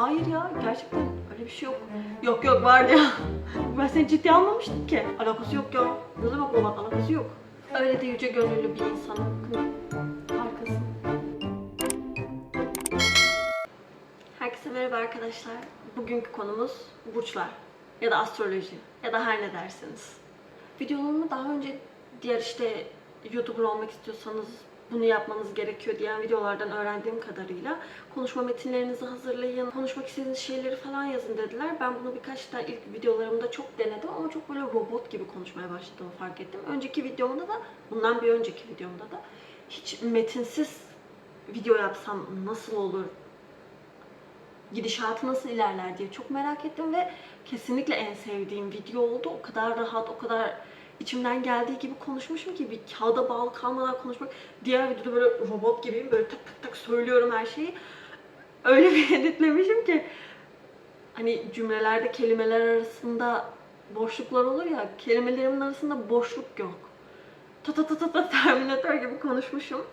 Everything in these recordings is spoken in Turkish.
hayır ya gerçekten öyle bir şey yok. Yok yok var ya. Ben seni ciddiye almamıştım ki. Alakası yok ya. Ne demek olan alakası yok. Öyle de yüce gönüllü bir insanım. Harikasın. Herkese merhaba arkadaşlar. Bugünkü konumuz burçlar ya da astroloji ya da her ne derseniz. Videolarımı daha önce diğer işte YouTuber olmak istiyorsanız bunu yapmanız gerekiyor diyen videolardan öğrendiğim kadarıyla konuşma metinlerinizi hazırlayın, konuşmak istediğiniz şeyleri falan yazın dediler. Ben bunu birkaç da ilk videolarımda çok denedim ama çok böyle robot gibi konuşmaya başladığımı fark ettim. Önceki videomda da, bundan bir önceki videomda da hiç metinsiz video yapsam nasıl olur, gidişatı nasıl ilerler diye çok merak ettim ve kesinlikle en sevdiğim video oldu. O kadar rahat, o kadar içimden geldiği gibi konuşmuşum ki bir kağıda bağlı kalmadan konuşmak. Diğer videoda böyle robot gibiyim. Böyle tak tak tak söylüyorum her şeyi. Öyle bir editlemişim ki hani cümlelerde kelimeler arasında boşluklar olur ya kelimelerimin arasında boşluk yok. Ta ta ta ta ta Terminator gibi konuşmuşum.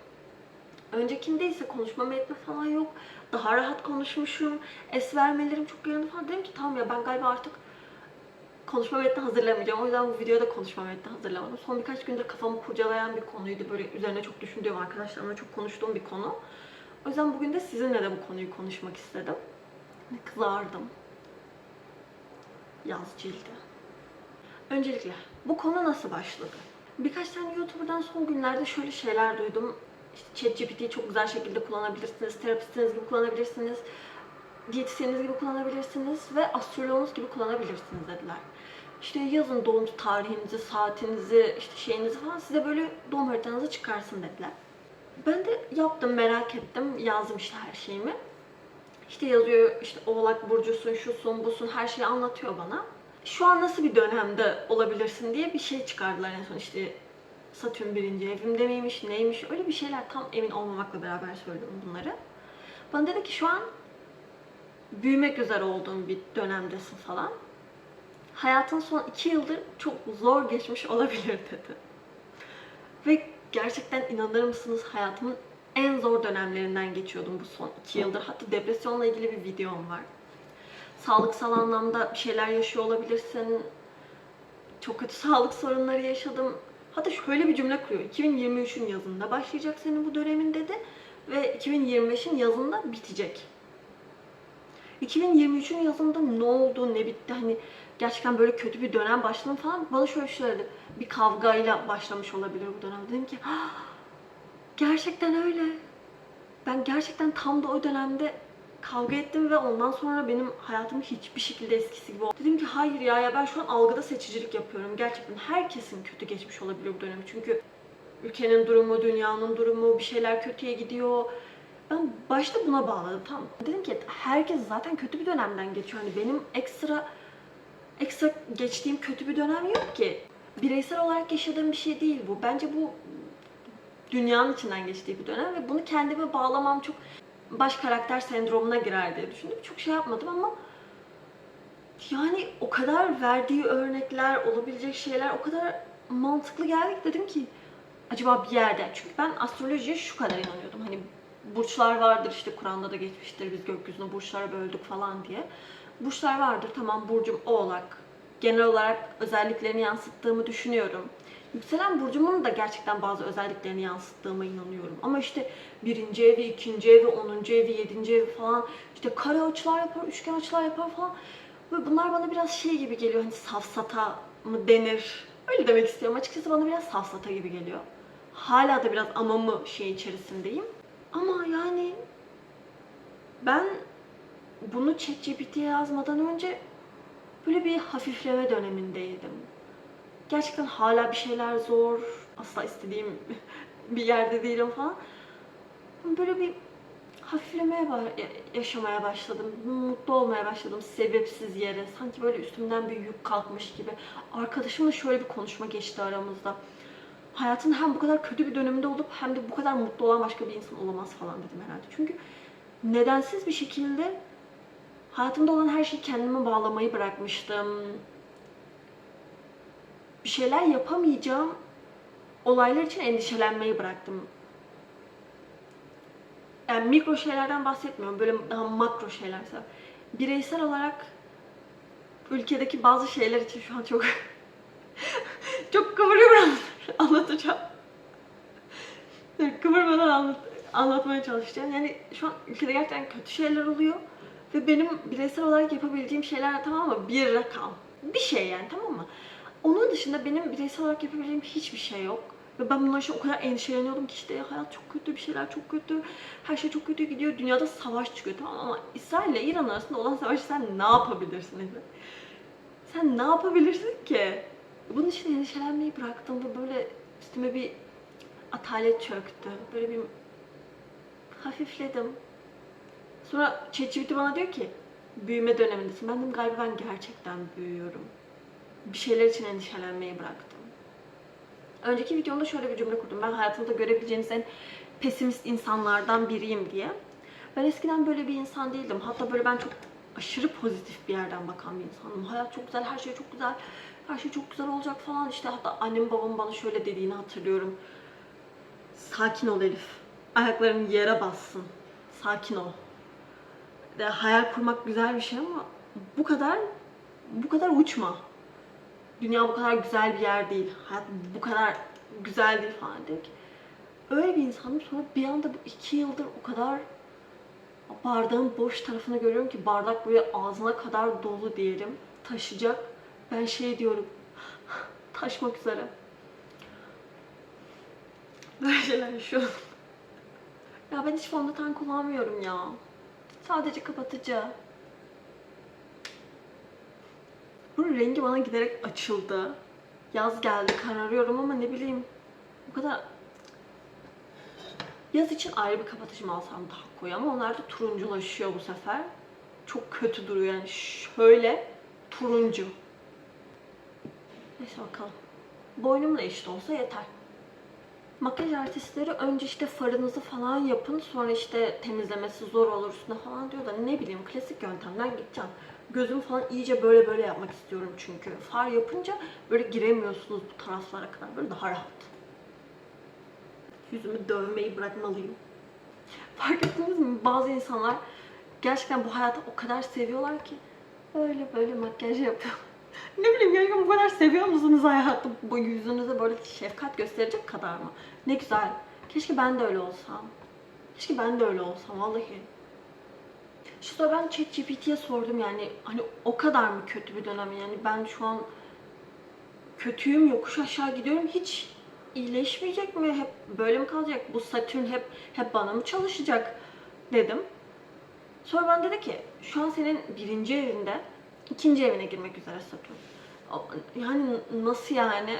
Öncekinde ise konuşma metni falan yok. Daha rahat konuşmuşum. Es vermelerim çok yerinde falan. Dedim ki tamam ya ben galiba artık konuşma metni hazırlamayacağım. O yüzden bu videoda konuşma metni hazırlamadım. Son birkaç gündür kafamı kurcalayan bir konuydu. Böyle üzerine çok düşündüğüm arkadaşlarımla çok konuştuğum bir konu. O yüzden bugün de sizinle de bu konuyu konuşmak istedim. Hani kızardım. Yaz cildi. Öncelikle bu konu nasıl başladı? Birkaç tane YouTuber'dan son günlerde şöyle şeyler duydum. İşte ChatGPT'yi çok güzel şekilde kullanabilirsiniz, terapistiniz gibi kullanabilirsiniz, diyetisyeniniz gibi kullanabilirsiniz ve astroloğunuz gibi kullanabilirsiniz dediler. İşte yazın doğum tarihinizi, saatinizi, işte şeyinizi falan size böyle doğum haritanızı çıkarsın dediler. Ben de yaptım, merak ettim, yazdım işte her şeyimi. İşte yazıyor işte oğlak burcusun, şusun, busun her şeyi anlatıyor bana. Şu an nasıl bir dönemde olabilirsin diye bir şey çıkardılar en son işte Satürn birinci evimde miymiş, neymiş öyle bir şeyler tam emin olmamakla beraber söylüyorum bunları. Bana dedi ki şu an büyümek üzere olduğun bir dönemdesin falan. Hayatın son iki yıldır çok zor geçmiş olabilir dedi. Ve gerçekten inanır mısınız hayatımın en zor dönemlerinden geçiyordum bu son iki yıldır. Hatta depresyonla ilgili bir videom var. Sağlıksal anlamda bir şeyler yaşıyor olabilirsin. Çok kötü sağlık sorunları yaşadım. Hatta şöyle bir cümle kuruyor. 2023'ün yazında başlayacak senin bu dönemin dedi. Ve 2025'in yazında bitecek. 2023'ün yazında ne oldu, ne bitti hani gerçekten böyle kötü bir dönem başladım falan. Bana şöyle söyledi. Bir kavgayla başlamış olabilir bu dönem. Dedim ki "Ah, gerçekten öyle. Ben gerçekten tam da o dönemde kavga ettim ve ondan sonra benim hayatım hiçbir şekilde eskisi gibi oldu. Dedim ki hayır ya, ya ben şu an algıda seçicilik yapıyorum. Gerçekten herkesin kötü geçmiş olabilir bu dönemi. Çünkü ülkenin durumu, dünyanın durumu, bir şeyler kötüye gidiyor. Ben başta buna bağladım tamam? Dedim ki herkes zaten kötü bir dönemden geçiyor. Hani benim ekstra ekstra geçtiğim kötü bir dönem yok ki. Bireysel olarak yaşadığım bir şey değil bu. Bence bu dünyanın içinden geçtiği bir dönem ve bunu kendime bağlamam çok baş karakter sendromuna girer diye düşündüm. Çok şey yapmadım ama yani o kadar verdiği örnekler, olabilecek şeyler o kadar mantıklı geldi ki dedim ki acaba bir yerde çünkü ben astrolojiye şu kadar inanıyordum. Hani burçlar vardır işte Kur'an'da da geçmiştir biz gökyüzüne burçlara böldük falan diye. Burçlar vardır tamam burcum oğlak. Genel olarak özelliklerini yansıttığımı düşünüyorum. Yükselen burcumun da gerçekten bazı özelliklerini yansıttığıma inanıyorum. Ama işte birinci evi, ikinci evi, onuncu evi, yedinci evi falan işte kare açılar yapar, üçgen açılar yapar falan. Ve bunlar bana biraz şey gibi geliyor hani safsata mı denir? Öyle demek istiyorum. Açıkçası bana biraz safsata gibi geliyor. Hala da biraz amamı şey içerisindeyim. Ama yani ben bunu ChatGPT'ye yazmadan önce böyle bir hafifleme dönemindeydim. Gerçekten hala bir şeyler zor, asla istediğim bir yerde değilim falan. Böyle bir hafiflemeye yaşamaya başladım. Mutlu olmaya başladım sebepsiz yere. Sanki böyle üstümden bir yük kalkmış gibi. Arkadaşımla şöyle bir konuşma geçti aramızda. Hayatın hem bu kadar kötü bir döneminde olup hem de bu kadar mutlu olan başka bir insan olamaz falan dedim herhalde. Çünkü nedensiz bir şekilde hayatımda olan her şeyi kendime bağlamayı bırakmıştım. Bir şeyler yapamayacağım olaylar için endişelenmeyi bıraktım. Yani mikro şeylerden bahsetmiyorum. Böyle daha makro şeyler. bireysel olarak ülkedeki bazı şeyler için şu an çok çok kıvırıyorum anlatacağım. Kıvırmadan anlat, anlatmaya çalışacağım. Yani şu an ülkede gerçekten kötü şeyler oluyor. Ve benim bireysel olarak yapabileceğim şeyler tamam mı? Bir rakam. Bir şey yani tamam mı? Onun dışında benim bireysel olarak yapabileceğim hiçbir şey yok. Ve ben bunlar için o kadar endişeleniyordum ki işte hayat çok kötü, bir şeyler çok kötü, her şey çok kötü gidiyor, dünyada savaş çıkıyor tamam ama İsrail ile İran arasında olan savaşı sen ne yapabilirsin Efe? Sen ne yapabilirsin ki? Bunun için endişelenmeyi bıraktım ve böyle üstüme bir atalet çöktü. Böyle bir hafifledim. Sonra ChatGPT bana diyor ki büyüme dönemindesin. Ben dedim galiba ben gerçekten büyüyorum. Bir şeyler için endişelenmeyi bıraktım. Önceki videomda şöyle bir cümle kurdum. Ben hayatımda görebileceğiniz en pesimist insanlardan biriyim diye. Ben eskiden böyle bir insan değildim. Hatta böyle ben çok aşırı pozitif bir yerden bakan bir insanım. Hayat çok güzel, her şey çok güzel, her şey çok güzel olacak falan. İşte hatta annem babam bana şöyle dediğini hatırlıyorum. Sakin ol Elif. Ayakların yere bassın. Sakin ol. De, hayal kurmak güzel bir şey ama bu kadar bu kadar uçma. Dünya bu kadar güzel bir yer değil. Hayat bu kadar güzel değil falan dedik. Öyle bir insanım. Sonra bir anda bu iki yıldır o kadar bardağın boş tarafını görüyorum ki bardak böyle ağzına kadar dolu diyelim. Taşıyacak. Ben şey diyorum. Taşmak üzere. Böyle şeyler yaşıyorum. Ya ben hiç fondöten kullanmıyorum ya. Sadece kapatıcı. Bunun rengi bana giderek açıldı. Yaz geldi, kararıyorum ama ne bileyim. Bu kadar... Yaz için ayrı bir kapatıcı alsam daha koyu ama onlar da turunculaşıyor bu sefer. Çok kötü duruyor yani şöyle turuncu. Neyse bakalım. Boynumla eşit olsa yeter. Makyaj artistleri önce işte farınızı falan yapın sonra işte temizlemesi zor olur üstüne falan diyor da ne bileyim klasik yöntemden gideceğim. Gözümü falan iyice böyle böyle yapmak istiyorum çünkü. Far yapınca böyle giremiyorsunuz bu taraflara kadar böyle daha rahat. Yüzümü dövmeyi bırakmalıyım. Fark ettiniz mi? Bazı insanlar gerçekten bu hayatı o kadar seviyorlar ki böyle böyle makyaj yapıyor. Ne bileyim gerçekten bu kadar seviyor musunuz hayatı? Bu yüzünüze böyle şefkat gösterecek kadar mı? Ne güzel. Keşke ben de öyle olsam. Keşke ben de öyle olsam vallahi. İşte ben ChatGPT'ye sordum yani hani o kadar mı kötü bir dönem yani ben şu an kötüyüm yokuş aşağı gidiyorum hiç iyileşmeyecek mi hep böyle mi kalacak bu Satürn hep hep bana mı çalışacak dedim. Sonra ben dedi ki şu an senin birinci evinde ikinci evine girmek üzere. O- Yani nasıl yani?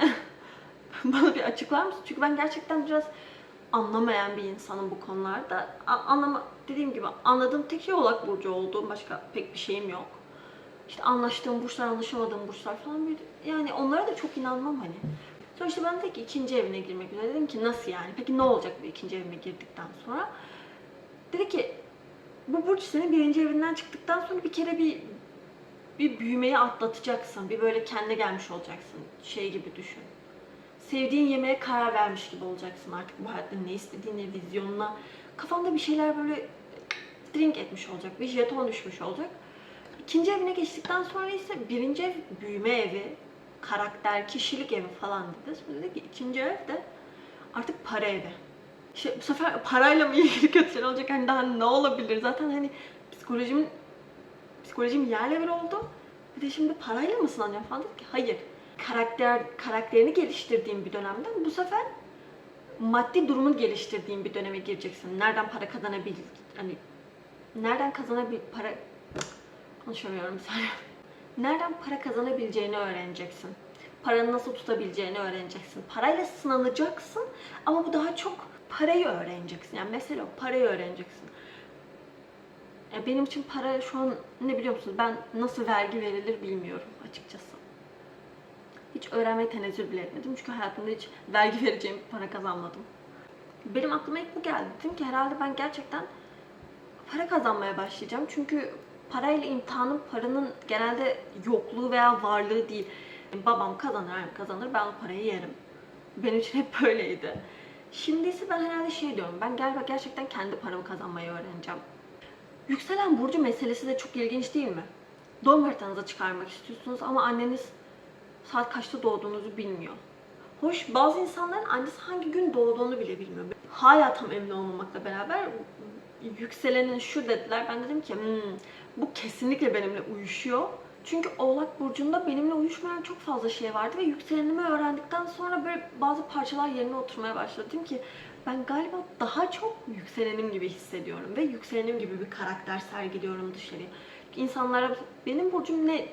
Bana bir açıklar mısın? Çünkü ben gerçekten biraz anlamayan bir insanım bu konularda. A- anlama dediğim gibi anladığım tek şey Oğlak Burcu olduğum başka pek bir şeyim yok. İşte anlaştığım burçlar, anlaşamadığım burçlar falan bir yani onlara da çok inanmam hani. Sonra işte ben de ki ikinci evine girmek üzere dedim ki nasıl yani? Peki ne olacak bu ikinci evime girdikten sonra? Dedi ki bu burç senin birinci evinden çıktıktan sonra bir kere bir bir büyümeyi atlatacaksın. Bir böyle kendine gelmiş olacaksın. Şey gibi düşün. Sevdiğin yemeğe karar vermiş gibi olacaksın artık bu hayatta ne istediğine, vizyonuna. Kafanda bir şeyler böyle drink etmiş olacak. Bir jeton düşmüş olacak. İkinci evine geçtikten sonra ise birinci ev büyüme evi, karakter, kişilik evi falan dedi. Sonra dedi ki ikinci ev de artık para evi. İşte bu sefer parayla mı ilgili kötü olacak? Hani daha ne olabilir? Zaten hani psikolojimin psikolojim yerle bir oldu. Bir de şimdi parayla mı sınanacağım falan dedim ki hayır. Karakter, karakterini geliştirdiğim bir dönemden bu sefer maddi durumunu geliştirdiğim bir döneme gireceksin. Nereden para kazanabil hani nereden kazanabil para konuşamıyorum saniye. Nereden para kazanabileceğini öğreneceksin. Paranı nasıl tutabileceğini öğreneceksin. Parayla sınanacaksın ama bu daha çok parayı öğreneceksin. Yani mesela parayı öğreneceksin. Ya benim için para şu an ne biliyor musunuz? Ben nasıl vergi verilir bilmiyorum açıkçası. Hiç öğrenmeye tenezzül bile etmedim. Çünkü hayatımda hiç vergi vereceğim para kazanmadım. Benim aklıma ilk bu geldi. Dedim ki herhalde ben gerçekten para kazanmaya başlayacağım. Çünkü parayla imtihanım paranın genelde yokluğu veya varlığı değil. Babam kazanır, annem kazanır, ben o parayı yerim. Benim için hep böyleydi. Şimdi ise ben herhalde şey diyorum, ben galiba gerçekten kendi paramı kazanmayı öğreneceğim. Yükselen burcu meselesi de çok ilginç değil mi? Doğum haritanıza çıkarmak istiyorsunuz ama anneniz saat kaçta doğduğunuzu bilmiyor. Hoş bazı insanların annesi hangi gün doğduğunu bile bilmiyor. Hala tam emin olmamakla beraber yükselenin şu dediler. Ben dedim ki "Hmm, bu kesinlikle benimle uyuşuyor. Çünkü Oğlak Burcu'nda benimle uyuşmayan çok fazla şey vardı ve yükselenimi öğrendikten sonra böyle bazı parçalar yerine oturmaya başladı. Dedim ki ben galiba daha çok yükselenim gibi hissediyorum ve yükselenim gibi bir karakter sergiliyorum dışarıya. İnsanlara benim burcum ne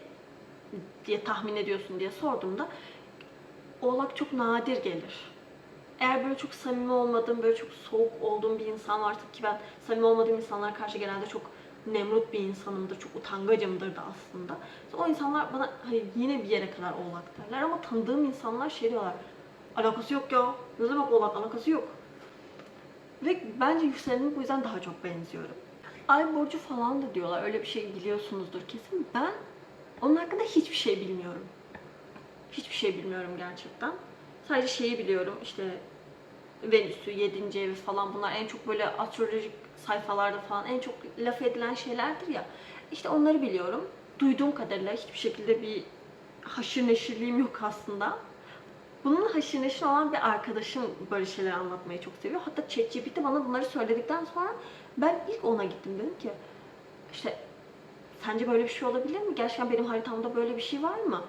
diye tahmin ediyorsun diye sorduğumda Oğlak çok nadir gelir. Eğer böyle çok samimi olmadığım, böyle çok soğuk olduğum bir insan varsa ki ben samimi olmadığım insanlara karşı genelde çok nemrut bir insanımdır, çok utangacımdır da aslında. O insanlar bana hani yine bir yere kadar oğlak derler ama tanıdığım insanlar şey diyorlar. Alakası yok ya. Ne demek oğlak? Alakası yok. Ve bence yükselenime bu yüzden daha çok benziyorum. Ay burcu falan da diyorlar. Öyle bir şey biliyorsunuzdur kesin. Ben onun hakkında hiçbir şey bilmiyorum. Hiçbir şey bilmiyorum gerçekten. Sadece şeyi biliyorum işte Venüs'ü, 7. evi falan bunlar en çok böyle astrolojik sayfalarda falan en çok laf edilen şeylerdir ya. İşte onları biliyorum. Duyduğum kadarıyla hiçbir şekilde bir haşır neşirliğim yok aslında. Bunun haşır neşir olan bir arkadaşım böyle şeyler anlatmayı çok seviyor. Hatta ChatGPT bana bunları söyledikten sonra ben ilk ona gittim. Dedim ki işte sence böyle bir şey olabilir mi? Gerçekten benim haritamda böyle bir şey var mı?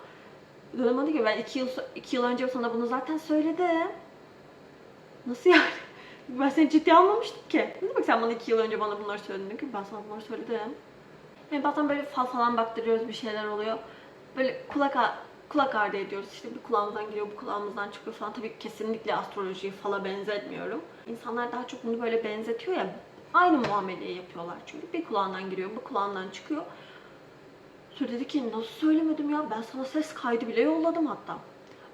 Dedim hadi ki ben iki yıl, iki yıl önce sana bunu zaten söyledim. Nasıl yani? Ben seni ciddiye almamıştım ki. Ne demek sen bana iki yıl önce bana bunları söyledin ki ben sana bunları söyledim. Yani bazen böyle fal falan baktırıyoruz bir şeyler oluyor. Böyle kulak kulak ardı ediyoruz. İşte bir kulağımızdan giriyor, bu kulağımızdan çıkıyor falan. Tabii kesinlikle astrolojiyi fala benzetmiyorum. İnsanlar daha çok bunu böyle benzetiyor ya. Aynı muameleyi yapıyorlar çünkü. Bir kulağından giriyor, bu kulağından çıkıyor. Sonra dedi ki nasıl söylemedim ya ben sana ses kaydı bile yolladım hatta.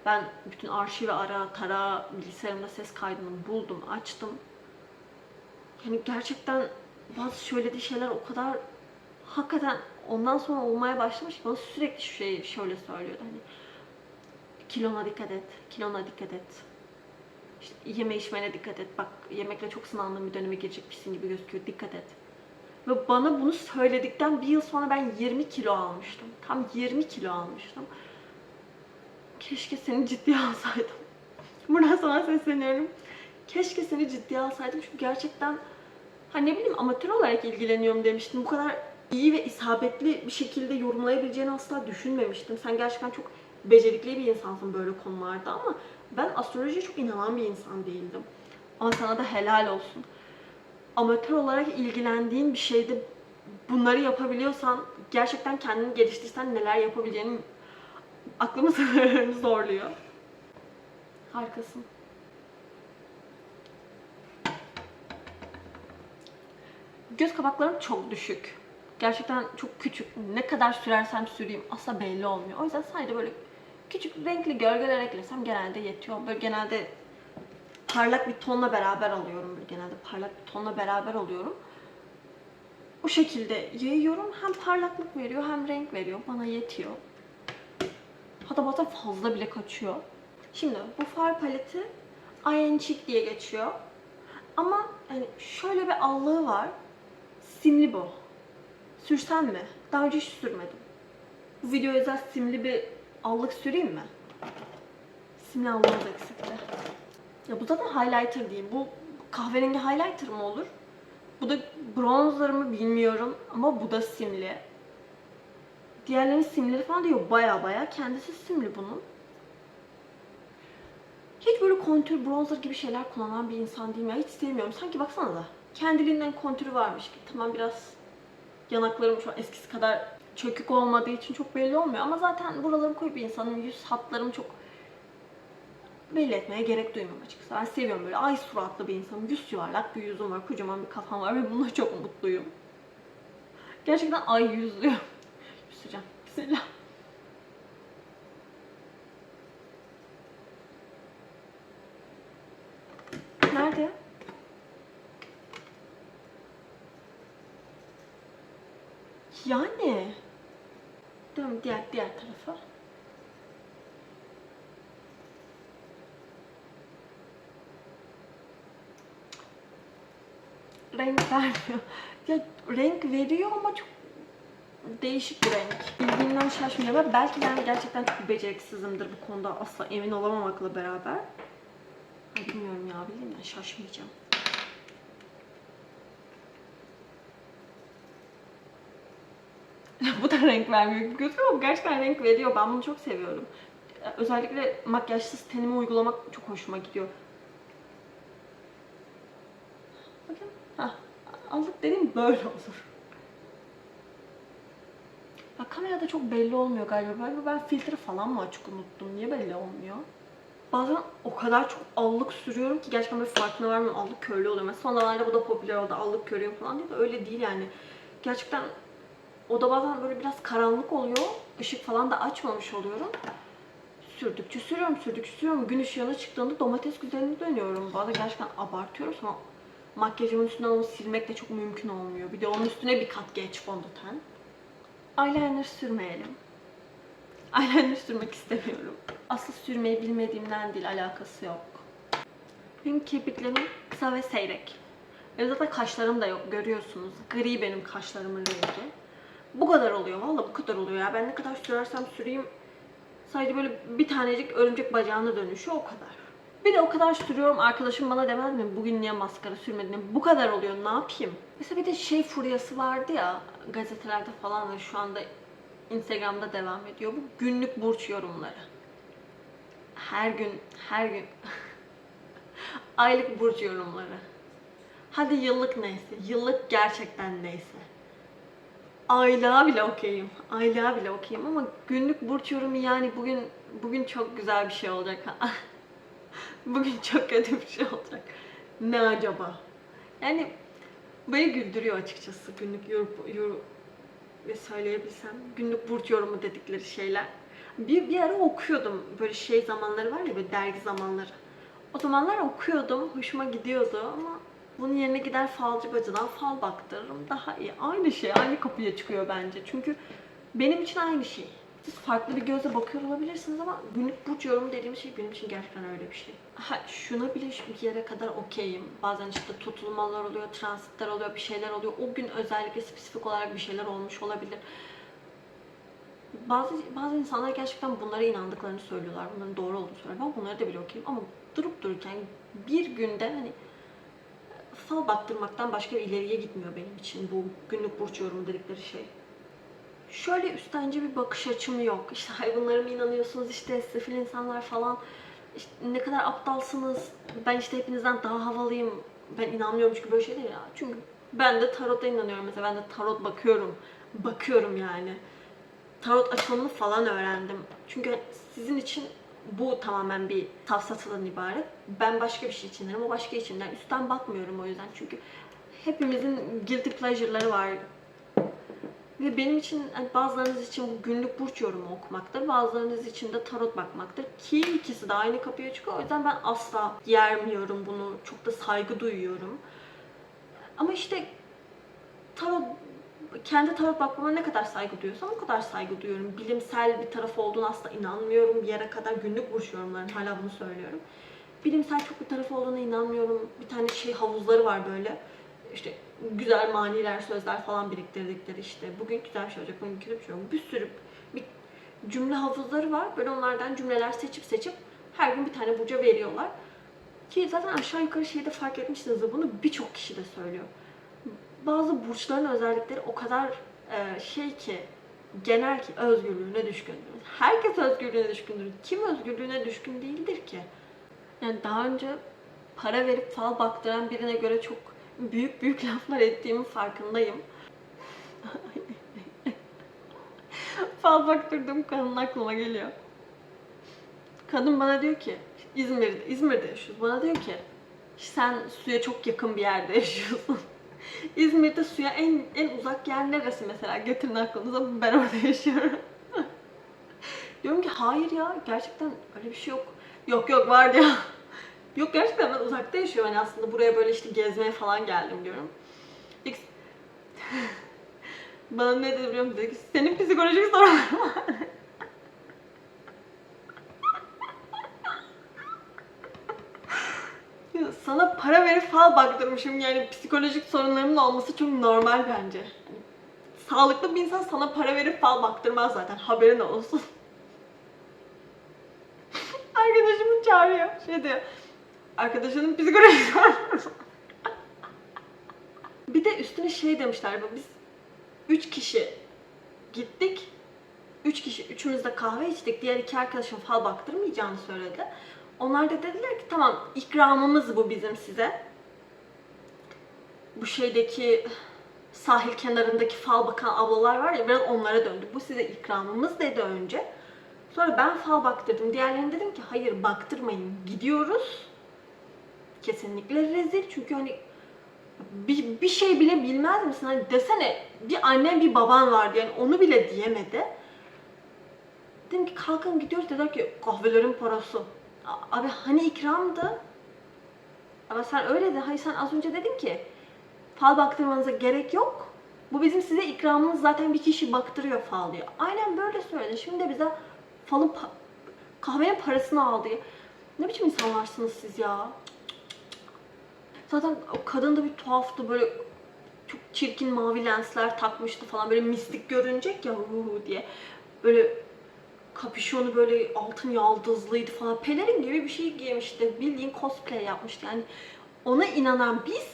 Ben bütün arşivi ara tara bilgisayarımda ses kaydını buldum açtım. Yani gerçekten bazı söylediği şeyler o kadar hakikaten ondan sonra olmaya başlamış bana sürekli şu şeyi şöyle söylüyordu hani kilona dikkat et, kilona dikkat et. İşte yeme içmene dikkat et. Bak yemekle çok sınandığın bir döneme girecekmişsin gibi gözüküyor. Dikkat et. Ve bana bunu söyledikten bir yıl sonra ben 20 kilo almıştım. Tam 20 kilo almıştım. Keşke seni ciddiye alsaydım. Buradan sana sesleniyorum. Keşke seni ciddiye alsaydım çünkü gerçekten hani ne bileyim amatör olarak ilgileniyorum demiştim. Bu kadar iyi ve isabetli bir şekilde yorumlayabileceğini asla düşünmemiştim. Sen gerçekten çok becerikli bir insansın böyle konularda ama ben astrolojiye çok inanan bir insan değildim. Ama sana da helal olsun amatör olarak ilgilendiğin bir şeyde bunları yapabiliyorsan gerçekten kendini geliştirsen neler yapabileceğini aklımı zorluyor. Harikasın. Göz kapaklarım çok düşük. Gerçekten çok küçük. Ne kadar sürersem süreyim asla belli olmuyor. O yüzden sadece böyle küçük renkli gölgeler eklesem genelde yetiyor. Böyle genelde parlak bir tonla beraber alıyorum. Böyle genelde parlak bir tonla beraber alıyorum. O şekilde yayıyorum. Hem parlaklık veriyor hem renk veriyor. Bana yetiyor. Hatta bazen fazla bile kaçıyor. Şimdi bu far paleti Iron Cheek diye geçiyor. Ama hani şöyle bir allığı var. Simli bu. Sürsem mi? Daha önce hiç sürmedim. Bu video özel simli bir allık süreyim mi? Simli allığımız eksikti. Ya bu zaten highlighter değil. Bu kahverengi highlighter mı olur? Bu da bronzer mı bilmiyorum ama bu da simli. Diğerlerinin simleri falan diyor baya baya. Kendisi simli bunun. Hiç böyle kontür, bronzer gibi şeyler kullanan bir insan değilim ya. Hiç sevmiyorum. Sanki baksana da. Kendiliğinden kontürü varmış gibi. Tamam biraz yanaklarım şu an eskisi kadar çökük olmadığı için çok belli olmuyor. Ama zaten buralarım koyu bir insanım. Yüz hatlarım çok belli etmeye gerek duymuyorum açıkçası. Ben seviyorum böyle ay suratlı bir insanım. Yüz yuvarlak bir yüzüm var, kocaman bir kafam var ve bununla çok mutluyum. Gerçekten ay yüzlüyüm. Yüzeceğim. Bismillah. Yani. Dön diğer diğer tarafa. renk vermiyor. Ya renk veriyor ama çok değişik bir renk. Bildiğimden şaşmıyorum. ama Belki ben gerçekten çok beceriksizimdir bu konuda asla emin olamamakla beraber. Bilmiyorum ya bilmiyorum ya şaşmayacağım. Bu da renk vermiyor gibi gözüküyor ama gerçekten renk veriyor. Ben bunu çok seviyorum. Özellikle makyajsız tenimi uygulamak çok hoşuma gidiyor. Bakın. Hah. Aldık dediğim böyle olur. Ya kamerada çok belli olmuyor galiba. Galiba ben filtre falan mı açık unuttum? Niye belli olmuyor? Bazen o kadar çok allık sürüyorum ki gerçekten böyle farkına varmıyorum. Allık körlü oluyor. Mesela son zamanlarda bu da popüler oldu. Allık körüyor falan diye de öyle değil yani. Gerçekten o da bazen böyle biraz karanlık oluyor. Işık falan da açmamış oluyorum. Sürdükçe sürüyorum, sürdükçe sürüyorum. Gün ışığına çıktığında domates güzelini dönüyorum. Bazen gerçekten abartıyorum ama makyajımın üstünden onu silmek de çok mümkün olmuyor. Bir de onun üstüne bir kat geç fondöten. Eyeliner sürmeyelim. Eyeliner sürmek istemiyorum. Asıl sürmeyi bilmediğimden değil, alakası yok. Benim kirpiklerim kısa ve seyrek. Ve zaten kaşlarım da yok, görüyorsunuz. Gri benim kaşlarımın rengi. Bu kadar oluyor, valla bu kadar oluyor ya. Ben ne kadar sürersem süreyim sadece böyle bir tanecik örümcek bacağına dönüşüyor, o kadar. Bir de o kadar sürüyorum, arkadaşım bana demez mi bugün niye maskara sürmedin? Bu kadar oluyor, ne yapayım? Mesela bir de şey furyası vardı ya, gazetelerde falan da şu anda Instagram'da devam ediyor. Bu günlük burç yorumları. Her gün, her gün. Aylık burç yorumları. Hadi yıllık neyse. Yıllık gerçekten neyse. Aylığa bile okeyim. Aylığa bile okeyim ama günlük burç yorumu yani bugün bugün çok güzel bir şey olacak. ha. bugün çok kötü bir şey olacak. Ne acaba? Yani beni güldürüyor açıkçası günlük yorum, yorum ve söyleyebilsem günlük burç yorumu dedikleri şeyler. Bir, bir ara okuyordum böyle şey zamanları var ya böyle dergi zamanları. O zamanlar okuyordum, hoşuma gidiyordu ama bunun yerine gider falcı bacıdan fal baktırırım daha iyi. Aynı şey, aynı kapıya çıkıyor bence. Çünkü benim için aynı şey. Siz farklı bir gözle bakıyor olabilirsiniz ama günlük burç yorumu dediğim şey benim için gerçekten öyle bir şey. Ha, şuna bile şu bir yere kadar okeyim. Bazen işte tutulmalar oluyor, transitler oluyor, bir şeyler oluyor. O gün özellikle spesifik olarak bir şeyler olmuş olabilir. Bazı bazı insanlar gerçekten bunlara inandıklarını söylüyorlar. Bunların doğru olduğunu söylüyorlar. Ben bunları da bile okuyayım ama durup dururken bir günde hani fal baktırmaktan başka ileriye gitmiyor benim için bu günlük burç yorumu dedikleri şey. Şöyle üstenci bir bakış açım yok. İşte hay bunlara mı inanıyorsunuz işte sefil insanlar falan. İşte ne kadar aptalsınız. Ben işte hepinizden daha havalıyım. Ben inanmıyorum çünkü böyle şey değil ya. Çünkü ben de tarota inanıyorum mesela. Ben de tarot bakıyorum. Bakıyorum yani. Tarot açılımını falan öğrendim. Çünkü sizin için bu tamamen bir tafsatıdan ibaret. Ben başka bir şey içindenim, o başka içinden. Üstten bakmıyorum o yüzden çünkü hepimizin guilty pleasure'ları var. Ve benim için hani bazılarınız için günlük burç yorumu okumaktır, bazılarınız için de tarot bakmaktır. Ki ikisi de aynı kapıya çıkıyor. O yüzden ben asla yermiyorum bunu. Çok da saygı duyuyorum. Ama işte tarot kendi tarot bakmama ne kadar saygı duyuyorsam o kadar saygı duyuyorum. Bilimsel bir taraf olduğunu asla inanmıyorum. Bir yere kadar günlük burç yorumlarım. Hala bunu söylüyorum. Bilimsel çok bir taraf olduğuna inanmıyorum. Bir tane şey havuzları var böyle. İşte güzel maniler, sözler falan biriktirdikleri işte. Bugün güzel şey olacak, bugün kötü bir şey olacak. Bir sürü bir cümle havuzları var. Böyle onlardan cümleler seçip seçip her gün bir tane burca veriyorlar. Ki zaten aşağı yukarı şeyde fark etmişsiniz bunu birçok kişi de söylüyor bazı burçların özellikleri o kadar e, şey ki genel ki özgürlüğüne düşkündür. Herkes özgürlüğüne düşkündür. Kim özgürlüğüne düşkün değildir ki? Yani daha önce para verip fal baktıran birine göre çok büyük büyük laflar ettiğimin farkındayım. fal baktırdığım kadın aklıma geliyor. Kadın bana diyor ki İzmir'de, İzmir'de yaşıyoruz. Bana diyor ki sen suya çok yakın bir yerde yaşıyorsun. İzmir'de suya en en uzak yer neresi mesela? Getirin aklınıza. Ben orada yaşıyorum. Diyorum ki hayır ya gerçekten öyle bir şey yok. Yok yok var ya. yok gerçekten ben uzakta yaşıyorum. Hani aslında buraya böyle işte gezmeye falan geldim diyorum. İlk... Bana ne dedi biliyor musun? Dedi ki senin psikolojik sorunların var. Ya sana para verip fal baktırmışım. Yani psikolojik sorunlarımın olması çok normal bence. Hani sağlıklı bir insan sana para verip fal baktırmaz zaten. Haberin olsun. Arkadaşımı çağırıyor. Şey diyor. Arkadaşının psikolojik Bir de üstüne şey demişler. Biz üç kişi gittik. Üç kişi, üçümüz de kahve içtik. Diğer iki arkadaşım fal baktırmayacağını söyledi. Onlar da dediler ki tamam ikramımız bu bizim size. Bu şeydeki sahil kenarındaki fal bakan ablalar var ya biraz onlara döndü. Bu size ikramımız dedi önce. Sonra ben fal baktırdım. Diğerlerine dedim ki hayır baktırmayın. Gidiyoruz. Kesinlikle rezil. Çünkü hani bir, bir şey bile bilmez misin? Hani desene bir annen bir baban vardı yani onu bile diyemedi. Dedim ki kalkın gidiyoruz dediler ki kahvelerin parası. Abi hani ikramdı? Ama sen öyle de hayır sen az önce dedin ki fal baktırmanıza gerek yok. Bu bizim size ikramınız zaten bir kişi baktırıyor fal diyor. Aynen böyle söyledi. Şimdi de bize falın pa- kahvenin parasını aldı. Ne biçim insanlarsınız siz ya? Zaten o kadın da bir tuhaftı böyle çok çirkin mavi lensler takmıştı falan böyle mistik görünecek ya "Huu" diye. Böyle kapüşonu böyle altın yaldızlıydı falan. Pelerin gibi bir şey giymişti. Bildiğin cosplay yapmıştı. Yani ona inanan biz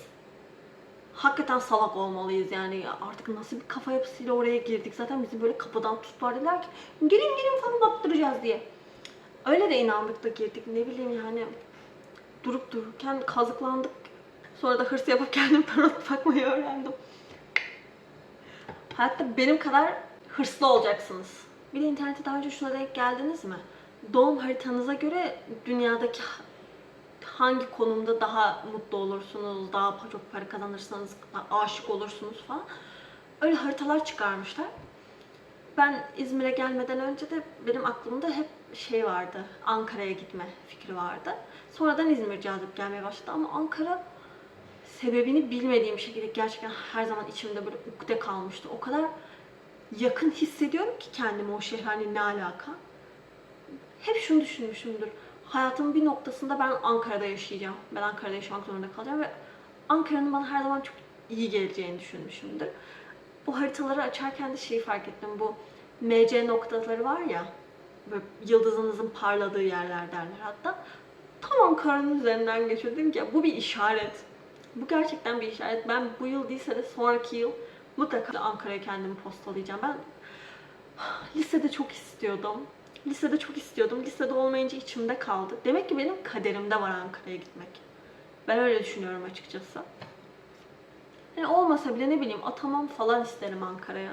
hakikaten salak olmalıyız yani. Artık nasıl bir kafa yapısıyla oraya girdik. Zaten bizi böyle kapıdan tuttular dediler ki gelin gelin falan baktıracağız diye. Öyle de inandık da girdik. Ne bileyim yani durup dururken kazıklandık. Sonra da hırs yapıp kendim tarot bakmayı öğrendim. Hayatta benim kadar hırslı olacaksınız. Bir de internette daha önce şuna denk geldiniz mi? Doğum haritanıza göre dünyadaki ha- hangi konumda daha mutlu olursunuz, daha çok para kazanırsanız, daha aşık olursunuz falan. Öyle haritalar çıkarmışlar. Ben İzmir'e gelmeden önce de benim aklımda hep şey vardı, Ankara'ya gitme fikri vardı. Sonradan İzmir cazip gelmeye başladı ama Ankara sebebini bilmediğim şekilde gerçekten her zaman içimde böyle ukde kalmıştı. O kadar yakın hissediyorum ki kendimi o şehre hani ne alaka. Hep şunu düşünmüşümdür. Hayatımın bir noktasında ben Ankara'da yaşayacağım. Ben Ankara'da yaşamak zorunda kalacağım ve Ankara'nın bana her zaman çok iyi geleceğini düşünmüşümdür. Bu haritaları açarken de şeyi fark ettim. Bu MC noktaları var ya, böyle yıldızınızın parladığı yerler derler hatta. Tam Ankara'nın üzerinden geçiyor. Dedim ki "Ya bu bir işaret. Bu gerçekten bir işaret. Ben bu yıl değilse de sonraki yıl mutlaka Ankara'ya kendimi postalayacağım. Ben lisede çok istiyordum. Lisede çok istiyordum. Lisede olmayınca içimde kaldı. Demek ki benim kaderimde var Ankara'ya gitmek. Ben öyle düşünüyorum açıkçası. Yani olmasa bile ne bileyim atamam falan isterim Ankara'ya.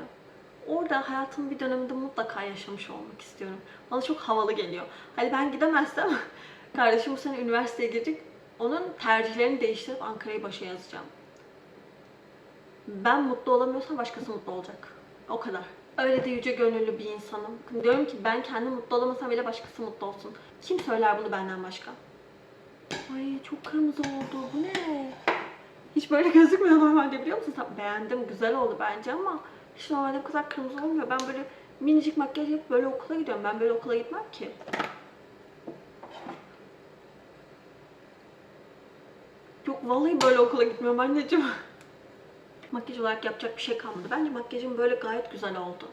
Orada hayatımın bir döneminde mutlaka yaşamış olmak istiyorum. Bana çok havalı geliyor. Hani ben gidemezsem kardeşim bu sene üniversiteye girecek. Onun tercihlerini değiştirip Ankara'yı başa yazacağım. Ben mutlu olamıyorsam başkası mutlu olacak. O kadar. Öyle de yüce gönüllü bir insanım. Diyorum ki ben kendim mutlu olamasam bile başkası mutlu olsun. Kim söyler bunu benden başka? Ay çok kırmızı oldu. Bu ne? Hiç böyle gözükmüyor normalde biliyor musun? Beğendim. Güzel oldu bence ama hiç normalde bu kadar kırmızı olmuyor. Ben böyle minicik makyaj yapıp böyle okula gidiyorum. Ben böyle okula gitmem ki. Yok vallahi böyle okula gitmiyorum anneciğim. Makyaj olarak yapacak bir şey kalmadı. Bence makyajım böyle gayet güzel oldu.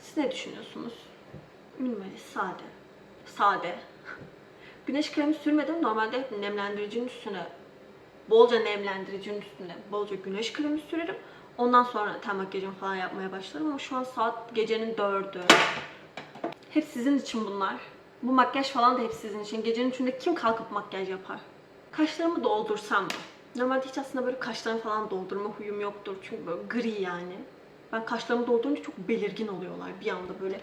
Siz ne düşünüyorsunuz? Minimalist, sade. Sade. Güneş kremi sürmedim. Normalde hep nemlendiricinin üstüne, bolca nemlendiricinin üstüne bolca güneş kremi sürerim. Ondan sonra ten makyajımı falan yapmaya başlarım ama şu an saat gecenin dördü. Hep sizin için bunlar. Bu makyaj falan da hep sizin için. Gecenin üçünde kim kalkıp makyaj yapar? Kaşlarımı doldursam mı? Normalde hiç aslında böyle kaşlarımı falan doldurma huyum yoktur. Çünkü böyle gri yani. Ben kaşlarımı doldurunca çok belirgin oluyorlar bir anda böyle.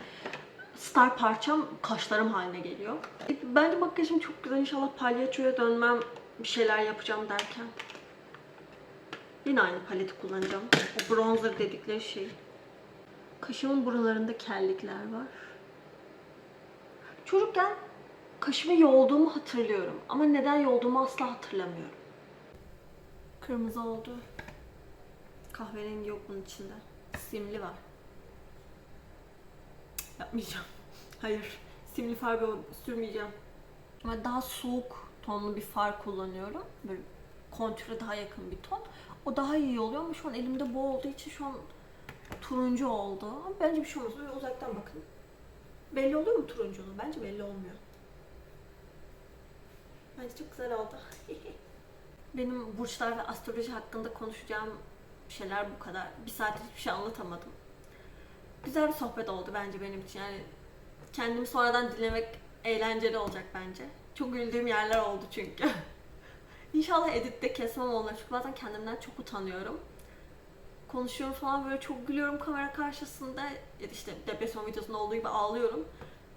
Star parçam kaşlarım haline geliyor. Bence makyajım çok güzel. İnşallah palyaçoya dönmem bir şeyler yapacağım derken. Yine aynı paleti kullanacağım. O bronzer dedikleri şey. Kaşımın buralarında kellikler var. Çocukken kaşımı yolduğumu hatırlıyorum. Ama neden yolduğumu asla hatırlamıyorum. Kırmızı oldu. Kahverengi yok bunun içinde. Simli var. Yapmayacağım. Hayır. Simli far sürmeyeceğim. Ama daha soğuk tonlu bir far kullanıyorum. Böyle kontüre daha yakın bir ton. O daha iyi oluyor ama şu an elimde bu olduğu için şu an turuncu oldu. Ama bence bir şey olmaz. Uzaktan bakın. Belli oluyor mu turunculuğu? Bence belli olmuyor. Bence çok güzel oldu. Benim burçlar ve astroloji hakkında konuşacağım şeyler bu kadar. Bir saat hiçbir şey anlatamadım. Güzel bir sohbet oldu bence benim için. Yani kendimi sonradan dinlemek eğlenceli olacak bence. Çok güldüğüm yerler oldu çünkü. İnşallah editte kesmem onları çünkü bazen kendimden çok utanıyorum. Konuşuyorum falan böyle çok gülüyorum kamera karşısında ya işte depresyon videosunda olduğu gibi ağlıyorum.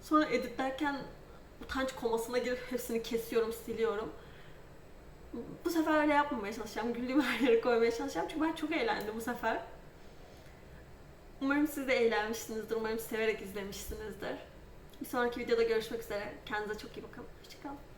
Sonra editlerken utanç komasına girip hepsini kesiyorum, siliyorum. Bu sefer öyle yapmamaya çalışacağım. Güldüğüm her yere koymaya çalışacağım. Çünkü ben çok eğlendim bu sefer. Umarım siz de eğlenmişsinizdir. Umarım severek izlemişsinizdir. Bir sonraki videoda görüşmek üzere. Kendinize çok iyi bakın. Hoşçakalın.